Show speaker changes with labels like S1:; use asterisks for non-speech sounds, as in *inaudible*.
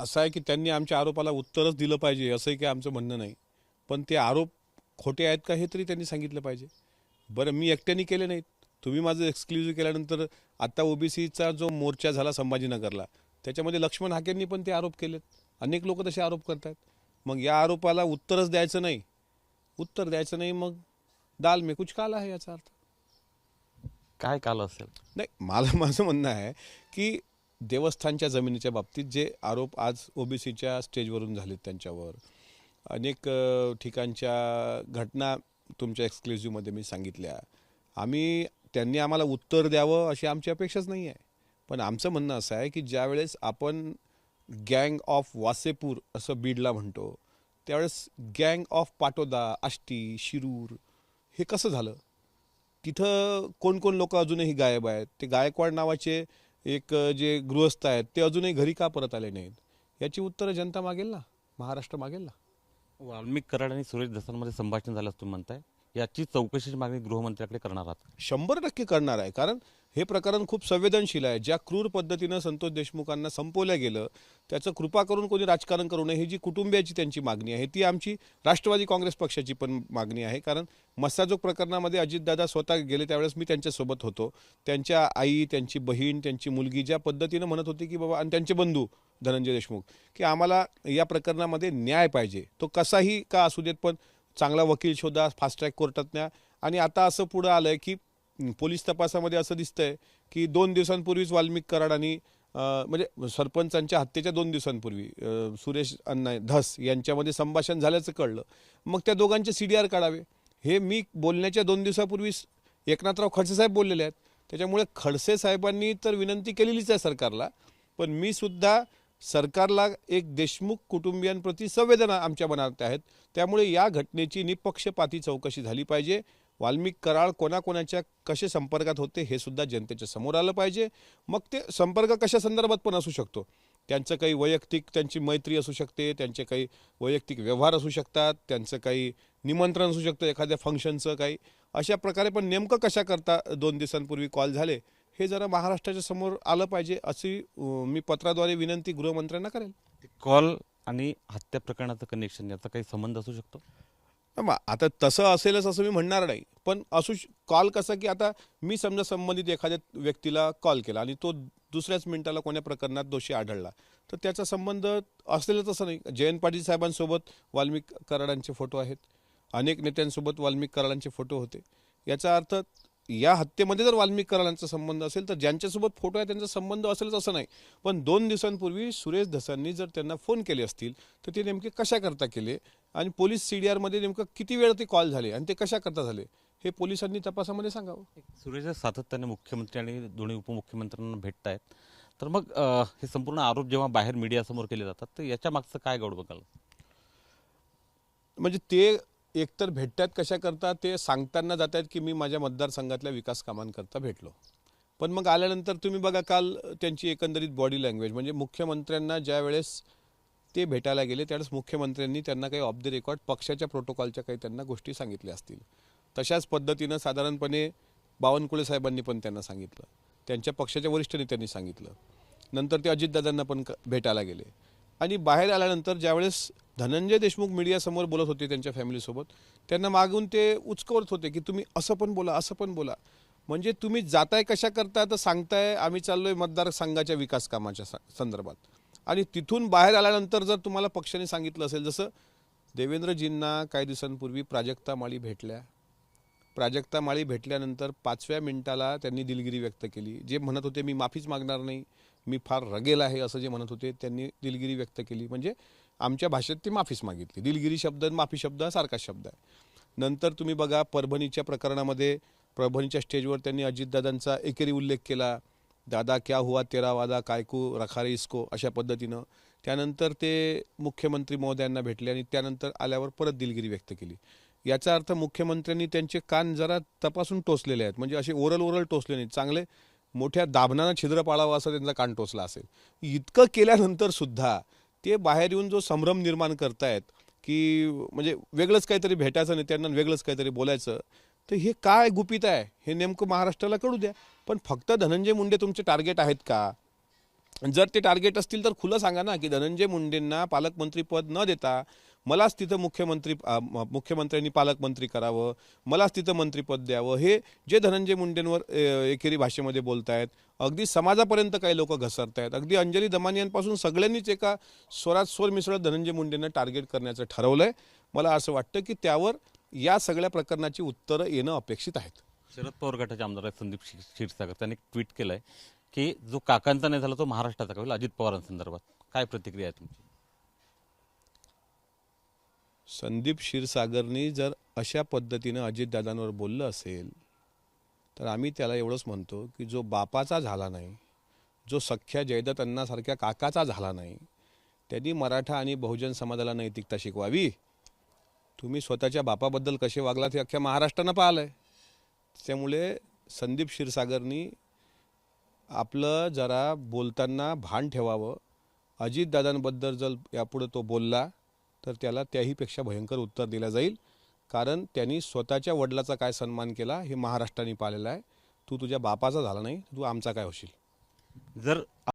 S1: असं आहे की त्यांनी आमच्या आरोपाला उत्तरच दिलं पाहिजे असंही काही आमचं म्हणणं नाही. पण ते आरोप खोटे आहेत का हे तरी त्यांनी सांगितलं पाहिजे. बरं मी एकट्याने केले नाहीत. तुम्ही माझं एक्सक्लुझिव्ह केल्यानंतर आता ओबीसीचा जो मोर्चा झाला संभाजीनगरला त्याच्यामध्ये लक्ष्मण हाकेंनी पण ते आरोप केलेत. अनेक लोक तसे आरोप करतात मग या आरोपाला उत्तरच द्यायचं नाही. उत्तर द्यायचं नाही मग दाल में कुछ काला आहे याचा अर्थ.
S2: काय काल असेल?
S1: नाही मला *laughs* माझं म्हणणं आहे की देवस्थानच्या जमिनीच्या बाबतीत जे आरोप आज ओबीसीच्या स्टेजवरून झालेत त्यांच्यावर अनेक ठिकाणच्या घटना तुमच्या एक्सक्लुझिव्हमध्ये मी सांगितल्या. आम्ही त्यांनी आम्हाला उत्तर द्यावं अशी आमची अपेक्षाच नाही आहे. पण आमचं म्हणणं असं आहे की ज्यावेळेस आपण गँग ऑफ वासेपूर असं बीडला म्हणतो त्यावेळेस गँग ऑफ पाटोदा आष्टी शिरूर हे कसं झालं? तिथं कोण कोण लोक अजूनही गायब आहेत? ते गायकवाड नावाचे एक जे गृहस्थ आहेत ते अजूनही घरी का परत आले नाहीत? याची उत्तरं जनता मागेल ना? महाराष्ट्र मागेल ना?
S2: वाल्मिक कराड आणि सुरेश दसांमध्ये संभाषण झालं असं तुम्ही म्हणताय. याची चौकशीची मागणी गृहमंत्र्याकडे करणार आहात.
S1: शंभर टक्के करणार आहे. कारण हे प्रकरण खूप संवेदनशील आहे. ज्या क्रूर पद्धतीनं संतोष देशमुखांना संपवलं गेलं त्याचं कृपा करून कोणी राजकारण करू नये ही जी कुटुंबियाची त्यांची मागणी आहे ती आमची राष्ट्रवादी काँग्रेस पक्षाची पण मागणी आहे. कारण मस्साजोग प्रकरणामध्ये अजितदादा स्वतः गेले त्यावेळेस मी त्यांच्यासोबत होतो. त्यांच्या आई त्यांची बहीण त्यांची मुलगी ज्या पद्धतीनं म्हणत होती की बाबा आणि त्यांचे बंधू धनंजय देशमुख की आम्हाला या प्रकरणामध्ये न्याय पाहिजे. तो कसाही का असू देत पण चांगला वकील शोधा फास्ट ट्रॅक कोर्टात न्या. आणि आता असं पुढं आलंय की पोलीस तपासामध्ये असं दिसतंय की दोन दिवसांपूर्वीच वाल्मिक कराड आणि म्हणजे सरपंचांच्या हत्येच्या दोन दिवसांपूर्वी सुरेश अण्णा धस यांच्यामध्ये संभाषण झाल्याचं कळलं. मग त्या दोघांचे सी डी आर काढावे. हे मी बोलण्याच्या दोन दिवसापूर्वीच एकनाथराव खडसे साहेब बोललेले आहेत. त्याच्यामुळे खडसे साहेबांनी तर विनंती केलेलीच आहे सरकारला पण मी सुद्धा सरकारला एक देशमुख कुटुंबियांप्रती संवेदना आमच्या मनात आहेत. त्यामुळे या घटनेची निपक्षपाती चौकशी झाली पाहिजे. वाल्मिक कराळ कोणाकोणाच्या कसे संपर्कात होते हे सुद्धा जनतेच्या समोर आलं पाहिजे. मग ते संपर्क कशा संदर्भात पण असू शकतो? त्यांचं काही वैयक्तिक त्यांची मैत्री असू शकते त्यांचे काही वैयक्तिक व्यवहार असू शकतात त्यांचं काही निमंत्रण असू शकतं एखाद्या फंक्शनचं काही. अशा प्रकारे पण नेमकं कशा करता दोन दिवसांपूर्वी कॉल झाले हे जरा महाराष्ट्राच्या समोर आलं पाहिजे अशी मी पत्राद्वारे विनंती गृहमंत्र्यांना करेल.
S2: कॉल आणि हत्या प्रकरणाचं कनेक्शन याचा काही संबंध असू शकतो?
S1: आता तसं असेलच असं मी म्हणणार नाही. पण असू कॉल कसं की आता मी समजा संबंधित एखाद्या व्यक्तीला कॉल केला आणि तो दुसऱ्याच मिनिटाला कोण्या प्रकरणात दोषी आढळला तर त्याचा संबंध असेलच असं नाही. जयंत पाटील साहेबांसोबत वाल्मिक कराडांचे फोटो आहेत. अनेक नेत्यांसोबत वाल्मिक कराडांचे फोटो होते. याचा अर्थ या हत्येमध्ये जर वाल्मिक कराडांचा संबंध असेल तर ज्यांच्यासोबत फोटो आहे त्यांचा संबंध असेलच असं नाही. पण दोन दिवसांपूर्वी सुरेश धसांनी जर त्यांना फोन केले असतील तर ते नेमके कशा करता केले? आणि पोलीस सी डी आरमध्ये नेमकं किती वेळ ते कॉल झाले आणि ते कशा करता झाले? हे पोलिसांनी तपासामध्ये सांगावं.
S2: सुरेश सातत्याने मुख्यमंत्री आणि दोन्ही उपमुख्यमंत्र्यांना भेटत आहेत तर मग हे संपूर्ण आरोप जेव्हा बाहेर मीडियासमोर केले जातात तर याच्या मागचं काय गौड बघाल
S1: म्हणजे ते एकतर भेटतात कशा करता ते सांगताना जातात आहेत की मी माझ्या मतदारसंघातल्या विकास कामांकरता भेटलो. पण मग आल्यानंतर तुम्ही बघा काल त्यांची एकंदरीत बॉडी लँग्वेज म्हणजे मुख्यमंत्र्यांना ज्या वेळेस ते भेटायला गेले त्यावेळेस मुख्यमंत्र्यांनी त्यांना काही ऑफ द रेकॉर्ड पक्षाच्या प्रोटोकॉलच्या काही त्यांना गोष्टी सांगितल्या असतील. तशाच पद्धतीनं साधारणपणे बावनकुळे साहेबांनी पण त्यांना सांगितलं. त्यांच्या पक्षाच्या वरिष्ठ नेत्यांनी सांगितलं. नंतर ते अजितदादांना पण क- भेटायला गेले. आणि बाहेर आल्यानंतर ज्यावेळेस धनंजय देशमुख मीडियासमोर बोलत होते त्यांच्या फॅमिलीसोबत त्यांना मागून ते उचकवत होते की तुम्ही असं पण बोला असं पण बोला. म्हणजे तुम्ही जाताय कशा करताय तर सांगताय आम्ही चाललोय मतदारसंघाच्या विकास कामाच्या स- संदर्भात. आणि तिथून बाहेर आल्यानंतर जर तुम्हाला पक्षाने सांगितलं असेल जसं देवेंद्रजींना काही दिवसांपूर्वी प्राजक्ता माळी भेटल्या. प्राजक्ता माळी भेटल्यानंतर पाचव्या मिनिटाला त्यांनी दिलगिरी व्यक्त केली. जे म्हणत होते मी माफीच मागणार नाही मी फार रगेल आहे असं जे म्हणत होते त्यांनी दिलगिरी व्यक्त केली. म्हणजे आमच्या भाषेत ती माफीच मागितली. दिलगिरी शब्द माफी शब्द हा सारखाच शब्द आहे. नंतर तुम्ही बघा परभणीच्या प्रकरणामध्ये परभणीच्या स्टेजवर त्यांनी अजितदादांचा एकेरी उल्लेख केला. दादा क्या हुआ तेरा वादा कायकू रखारे इसको अशा पद्धतीनं. त्यानंतर ते मुख्यमंत्री महोदयांना भेटले आणि त्यानंतर आल्यावर परत दिलगिरी व्यक्त केली. याचा अर्थ मुख्यमंत्र्यांनी त्यांचे कान जरा तपासून टोचलेले आहेत. म्हणजे असे ओरल ओरल टोचले नाहीत. चांगले मोठ्या दाबनानं छिद्र पाळावं असं त्यांचा कान टोचला असेल. इतकं केल्यानंतर सुद्धा ते बाहेर येऊन जो संभ्रम निर्माण करतायत की म्हणजे वेगळंच काहीतरी भेटायचं नाही त्यांना वेगळंच काहीतरी बोलायचं तर हे काय गुपित आहे? हे नेमकं महाराष्ट्राला कळू द्या. पण फक्त धनंजय मुंडे तुमचे टार्गेट आहेत का? जर ते टार्गेट असतील तर खुलं सांगा ना की धनंजय मुंडेंना पालकमंत्रीपद न देता मलाच तिथं मुख्यमंत्री मुख्यमंत्र्यांनी पालकमंत्री करावं मलाच तिथं मंत्रीपद द्यावं हे जे धनंजय मुंडेंवर एकेरी भाषेमध्ये बोलत आहेत अगदी समाजापर्यंत काही लोक घसरत आहेत अगदी अंजली दमानियांपासून सगळ्यांनीच एका स्वरात स्वर मिसळत धनंजय मुंडेंना टार्गेट करण्याचं ठरवलं आहे मला असं वाटतं की त्यावर या सगळ्या प्रकरणाची उत्तरं येणं अपेक्षित आहेत.
S2: शरद पवार गटाचे आमदार आहेत संदीप क्षीरसागर. त्यांनी ट्विट केलं आहे की जो काकांचा नाही झाला तो महाराष्ट्राचा होईल? अजित पवारांसंदर्भात. काय प्रतिक्रिया आहे तुमची?
S1: संदीप क्षीरसागरनी जर अशा पद्धतीनं अजितदादांवर बोललं असेल तर आम्ही त्याला एवढंच म्हणतो की जो बापाचा झाला नाही जो सख्या जयदत्तांनासारख्या काकाचा झाला नाही त्यांनी मराठा आणि बहुजन समाजाला नैतिकता शिकवावी. तुम्ही स्वतःच्या बापाबद्दल कसे वागलात हे अख्ख्या महाराष्ट्रानं पाहिलं आहे त्यामुळे संदीप क्षीरसागरनी आपलं जरा बोलताना भान ठेवावं. अजितदादांबद्दल जर यापुढं तो बोलला तर त्याला त्याहीपेक्षा भयंकर उत्तर दिलं जाईल. कारण त्यांनी स्वतःच्या वडिलाचा काय सन्मान केला हे महाराष्ट्राने पाहिलेलं आहे. तू तुझ्या बापाचा झाला नाही तू आमचा काय होशील?
S2: जर